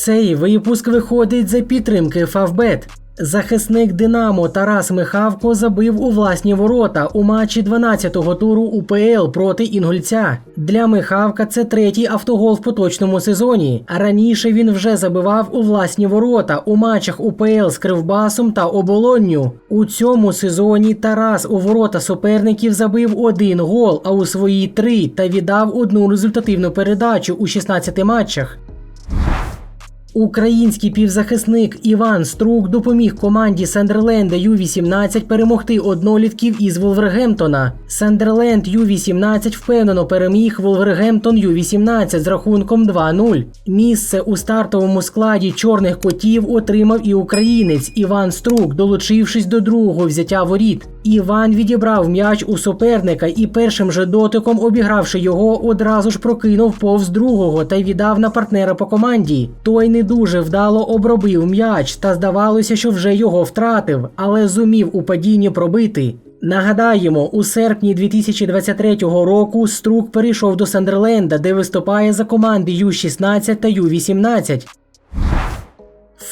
Цей випуск виходить за підтримки Фавбет. Захисник Динамо Тарас Михавко забив у власні ворота у матчі 12-го туру УПЛ проти Інгульця. Для Михавка це третій автогол в поточному сезоні. А раніше він вже забивав у власні ворота у матчах УПЛ з Кривбасом та Оболонню. У цьому сезоні Тарас у ворота суперників забив один гол, а у свої три та віддав одну результативну передачу у 16 матчах. Український півзахисник Іван Струк допоміг команді Сандерленда Ю-18 перемогти однолітків із Волвергемптона. Сандерленд Ю-18 впевнено переміг Волвергемптон Ю-18 з рахунком 2-0. Місце у стартовому складі чорних котів отримав і українець Іван Струк, долучившись до другого взяття воріт. Іван відібрав м'яч у суперника і першим же дотиком, обігравши його, одразу ж прокинув повз другого та й віддав на партнера по команді. Той не дуже вдало обробив м'яч та здавалося, що вже його втратив, але зумів у падінні пробити. Нагадаємо, у серпні 2023 року Струк перейшов до Сандерленда, де виступає за команди Ю-16 та Ю-18.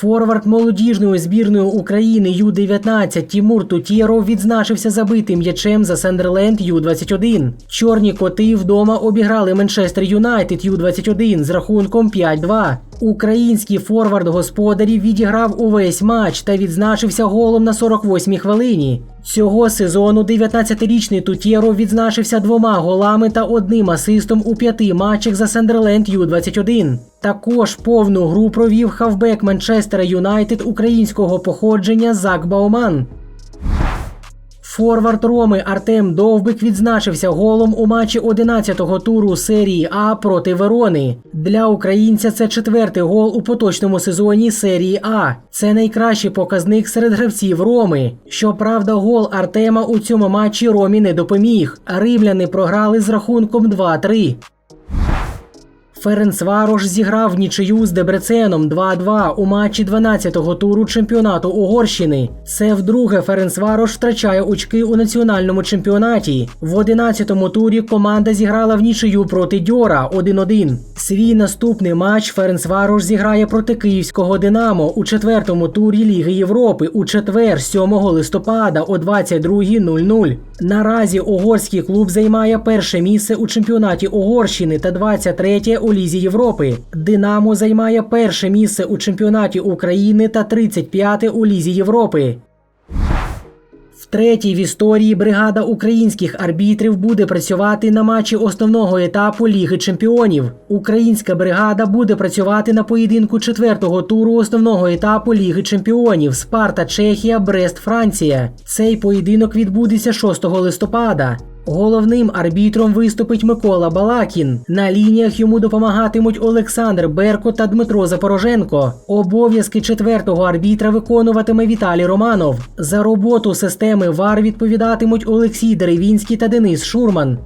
Форвард молодіжної збірної України Ю-19 Тімур Тутєров відзначився забитим м'ячем за Сандерленд Ю-21. Чорні коти вдома обіграли Манчестер Юнайтед Ю-21 з рахунком 5-2. Український форвард господарів відіграв увесь матч та відзначився голом на 48-й хвилині. Цього сезону 19-річний Тутєров відзначився двома голами та одним асистом у п'яти матчах за Сандерленд Ю-21. Також повну гру провів хавбек Манчестера Юнайтед українського походження Зак Бауман. Форвард Роми Артем Довбик відзначився голом у матчі 11-го туру серії А проти Верони. Для українця це четвертий гол у поточному сезоні серії А. Це найкращий показник серед гравців Роми. Щоправда, гол Артема у цьому матчі Ромі не допоміг. Римляни програли з рахунком 2-3. Ференцварош зіграв нічию з Дебреценом 2-2 у матчі 12-го туру чемпіонату Угорщини. Це вдруге Ференцварош втрачає очки у національному чемпіонаті. В 11-му турі команда зіграла в нічию проти Дьора 1-1. Свій наступний матч Ференцварош зіграє проти київського Динамо у четвертому турі Ліги Європи у четвер, 7 листопада о 22.00. Наразі угорський клуб займає перше місце у чемпіонаті Угорщини та 23 у Лізі Європи. Динамо займає перше місце у чемпіонаті України та 35 у Лізі Європи. Втретє в історії бригада українських арбітрів буде працювати на матчі основного етапу Ліги Чемпіонів. Українська бригада буде працювати на поєдинку четвертого туру основного етапу Ліги Чемпіонів Спарта Чехія, Брест Франція. Цей поєдинок відбудеться 6 листопада. Головним арбітром виступить Микола Балакін. На лініях йому допомагатимуть Олександр Берко та Дмитро Запороженко. Обов'язки четвертого арбітра виконуватиме Віталій Романов. За роботу системи ВАР відповідатимуть Олексій Деревінський та Денис Шурман.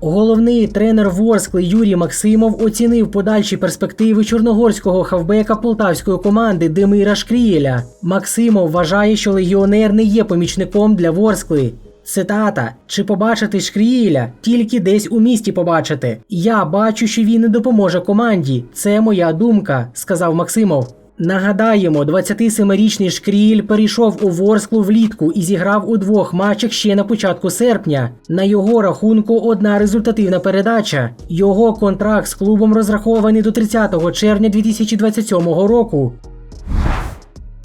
Головний тренер Ворскли Юрій Максимов оцінив подальші перспективи чорногорського хавбека полтавської команди Демира Шкрієля. Максимов вважає, що легіонер не є помічником для Ворскли. Цитата: чи побачити Шкрієля тільки десь у місті побачити. Я бачу, що він не допоможе команді. Це моя думка, сказав Максимов. Нагадаємо, 27-річний Шкріль перейшов у Ворсклу влітку і зіграв у двох матчах ще на початку серпня. На його рахунку одна результативна передача. Його контракт з клубом розрахований до 30 червня 2027 року.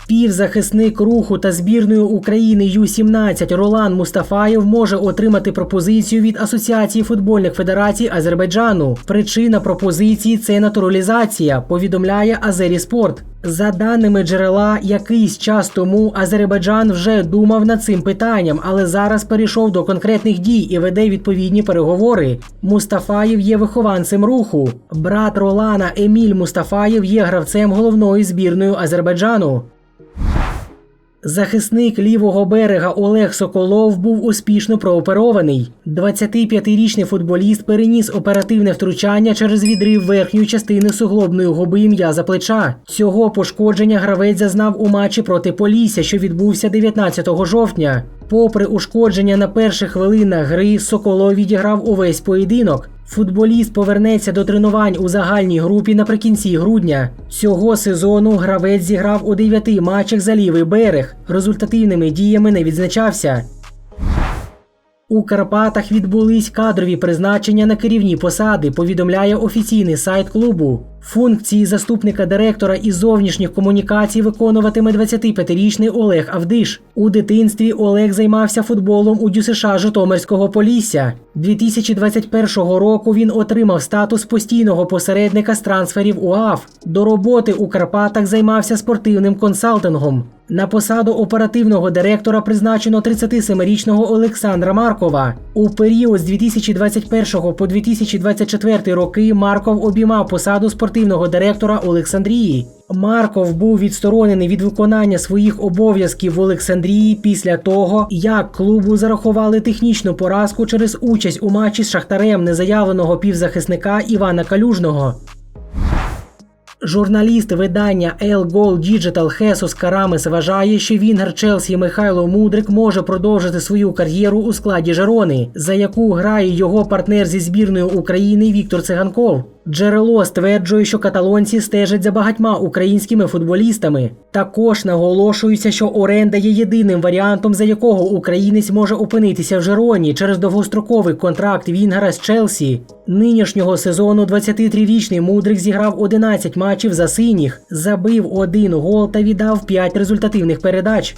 Півзахисник руху та збірної України Ю-17 Ролан Мустафаєв може отримати пропозицію від Асоціації футбольних федерацій Азербайджану. Причина пропозиції це натуралізація, повідомляє Азері Спорт. За даними джерела, якийсь час тому Азербайджан вже думав над цим питанням, але зараз перейшов до конкретних дій і веде відповідні переговори. Мустафаєв є вихованцем руху. Брат Ролана Еміль Мустафаєв є гравцем головної збірної Азербайджану. Захисник лівого берега Олег Соколов був успішно прооперований. 25-річний футболіст переніс оперативне втручання через відрив верхньої частини суглобної губи м'яза плеча. Цього пошкодження гравець зазнав у матчі проти Полісся, що відбувся 19 жовтня. Попри ушкодження на перших хвилинах гри, Соколов відіграв увесь поєдинок. Футболіст повернеться до тренувань у загальній групі наприкінці грудня. Цього сезону гравець зіграв у 9 матчах за лівий берег. Результативними діями не відзначався. У Карпатах відбулись кадрові призначення на керівні посади, повідомляє офіційний сайт клубу. Функції заступника директора із зовнішніх комунікацій виконуватиме 25-річний Олег Авдиш. У дитинстві Олег займався футболом у ДЮСШ Житомирського Полісся. 2021 року він отримав статус постійного посередника з трансферів УАФ. До роботи у Карпатах займався спортивним консалтингом. На посаду оперативного директора призначено 37-річного Олександра Маркова. У період з 2021 по 2024 роки Марков обіймав посаду спортивного директора Олександрії. Марков був відсторонений від виконання своїх обов'язків в Олександрії після того, як клубу зарахували технічну поразку через участь у матчі з Шахтарем незаявленого півзахисника Івана Калюжного. Журналіст видання El Goal Digital Хесус Карамес вважає, що вінгер Челсі Михайло Мудрик може продовжити свою кар'єру у складі Жерони, за яку грає його партнер зі збірною України Віктор Циганков. Джерело стверджує, що каталонці стежать за багатьма українськими футболістами. Також наголошується, що оренда є єдиним варіантом, за якого українець може опинитися в Жероні через довгостроковий контракт Вінгера з Челсі. Нинішнього сезону 23-річний Мудрик зіграв 11 матчів за синіх, забив один гол та віддав 5 результативних передач.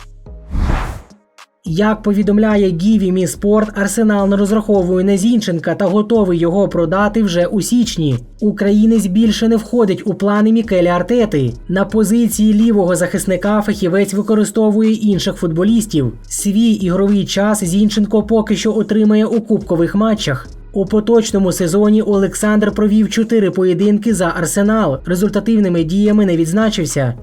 Як повідомляє Гіві Мі Спорт, Арсенал не розраховує на Зінченка та готовий його продати вже у січні. Українець більше не входить у плани Мікеля Артети. На позиції лівого захисника фахівець використовує інших футболістів. Свій ігровий час Зінченко поки що отримає у кубкових матчах. У поточному сезоні Олександр провів 4 поєдинки за Арсенал. Результативними діями не відзначився.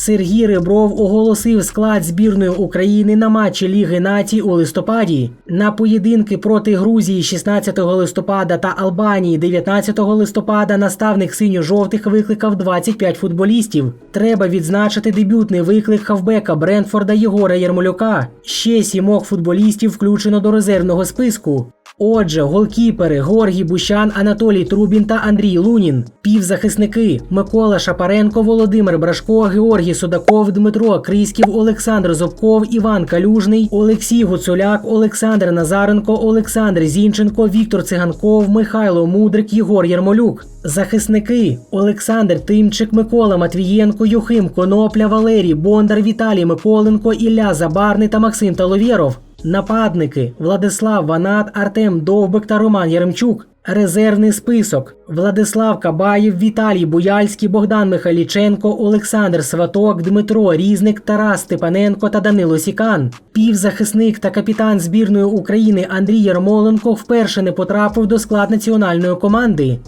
Сергій Ребров оголосив склад збірної України на матчі Ліги націй у листопаді. На поєдинки проти Грузії 16 листопада та Албанії 19 листопада наставник синьо-жовтих викликав 25 футболістів. Треба відзначити дебютний виклик хавбека Брентфорда Єгора Ярмолюка. Ще сімох футболістів включено до резервного списку. Отже, голкіпери Горгій Бущан, Анатолій Трубін та Андрій Лунін, півзахисники Микола Шапаренко, Володимир Брашко, Георгій Судаков, Дмитро Криськів, Олександр Зубков, Іван Калюжний, Олексій Гуцуляк, Олександр Назаренко, Олександр Зінченко, Віктор Циганков, Михайло Мудрик, Єгор Ярмолюк. Захисники Олександр Тимчик, Микола Матвієнко, Юхим Конопля, Валерій Бондар, Віталій Миколенко, Ілля Забарний та Максим Таловєров. Нападники Владислав Ванат, Артем Довбик та Роман Яремчук. Резервний список: Владислав Кабаєв, Віталій Буяльський, Богдан Михайліченко, Олександр Сваток, Дмитро Різник, Тарас Степаненко та Данило Сікан. Півзахисник та капітан збірної України Андрій Ярмоленко вперше не потрапив до склад національної команди.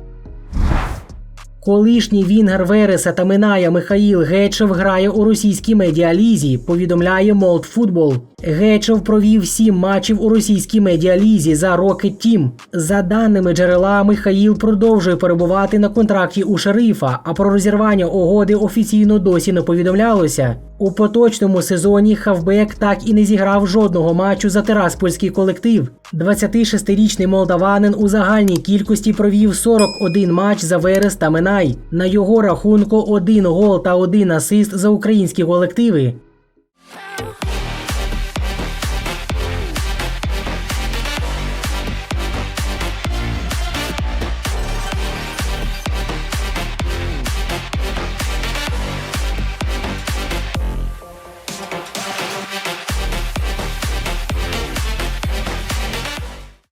Колишній вінгер Вереса та Миная Михаїл Гечев грає у російській медіалізі, повідомляє Молд Футбол. Гечев провів сім матчів у російській медіалізі за Rocket Team. За даними джерела, Михаїл продовжує перебувати на контракті у шерифа, а про розірвання угоди офіційно досі не повідомлялося. У поточному сезоні Хавбек так і не зіграв жодного матчу за тераспольський колектив. 26-річний молдаванин у загальній кількості провів 41 матч за Верес та Минай. На його рахунку один гол та один асист за українські колективи.